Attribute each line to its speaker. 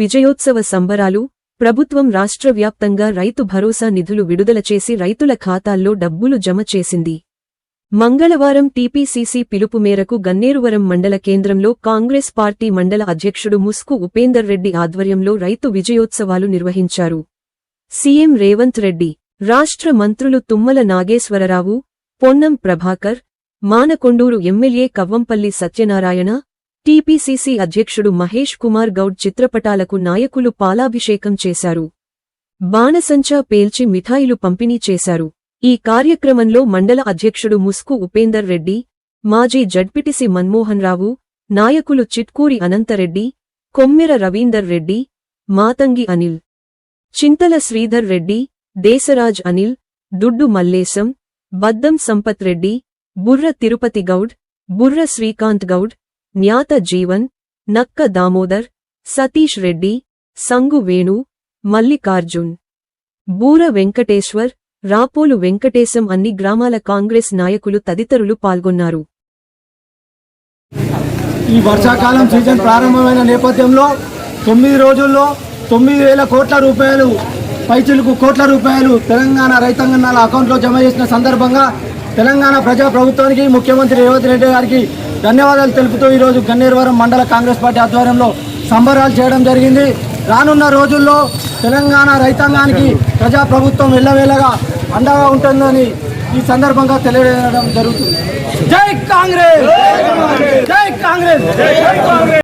Speaker 1: విజయోత్సవ సంబరాలు ప్రభుత్వం రాష్ట్ర వ్యాప్తంగా రైతు భరోసా నిధులు విడుదల చేసి రైతుల ఖాతాల్లో డబ్బులు జమ చేసింది. మంగళవారం టీపీసీసీ పిలుపు మేరకు గన్నేరువరం మండల కేంద్రంలో కాంగ్రెస్ పార్టీ మండల అధ్యక్షుడు ముస్కు ఉపేందర్ రెడ్డి ఆధ్వర్యంలో రైతు విజయోత్సవాలు నిర్వహించారు. సీఎం రేవంత్ రెడ్డి రాష్ట్ర మంత్రులు తుమ్మల నాగేశ్వరరావు పొన్నం ప్రభాకర్ మానకొండూరు ఎమ్మెల్యే కవ్వంపల్లి సత్యనారాయణ టీపీసీసీ అధ్యక్షుడు మహేష్ కుమార్ గౌడ్ చిత్రపటాలకు నాయకులు పాలాభిషేకం చేశారు. బాణసంచా పేల్చి మిఠాయిలు పంపిణీ చేశారు. ఈ కార్యక్రమంలో మండల అధ్యక్షుడు ముస్కు ఉపేందర్ రెడ్డి మాజీ జడ్పిటిసి మన్మోహన్ రావు నాయకులు చిట్కూరి అనంతరెడ్డి కొమ్మెర రవీందర్ రెడ్డి మాతంగి అనిల్ చింతల శ్రీధర్ రెడ్డి దేశరాజ్ అనిల్ దుడ్డు మల్లేశం బద్దం సంపత్ రెడ్డి బుర్ర తిరుపతి గౌడ్ బుర్ర శ్రీకాంత్ గౌడ్ జ్ఞాత జీవన్ నక్క దామోదర్ సతీష్ రెడ్డి సంగు వేణు మల్లికార్జున్. బూర వెంకటేశ్వర్ రాపోలు వెంకటేశం అన్ని గ్రామాల కాంగ్రెస్ నాయకులు తదితరులు పాల్గొన్నారు.
Speaker 2: ఈ వర్షాకాలం సీజన్ ప్రారంభమైన నేపథ్యంలో తొమ్మిది రోజుల్లో తొమ్మిది వేల కోట్ల రూపాయలు పైచిలకు కోట్ల రూపాయలు తెలంగాణ రైతాంగనాల అకౌంట్లో జమ చేసిన సందర్భంగా తెలంగాణ ప్రజా ప్రభుత్వానికి ముఖ్యమంత్రి రేవంత్ రెడ్డి గారికి ధన్యవాదాలు తెలుపుతూ ఈరోజు గన్నేరువరం మండల కాంగ్రెస్ పార్టీ ఆధ్వర్యంలో సంబరాలు చేయడం జరిగింది. రానున్న రోజుల్లో తెలంగాణ రైతాంగానికి ప్రజా ప్రభుత్వం అండగా ఉంటుందని ఈ సందర్భంగా తెలియజేయడం జరుగుతుంది. జై కాంగ్రెస్! జై కాంగ్రెస్!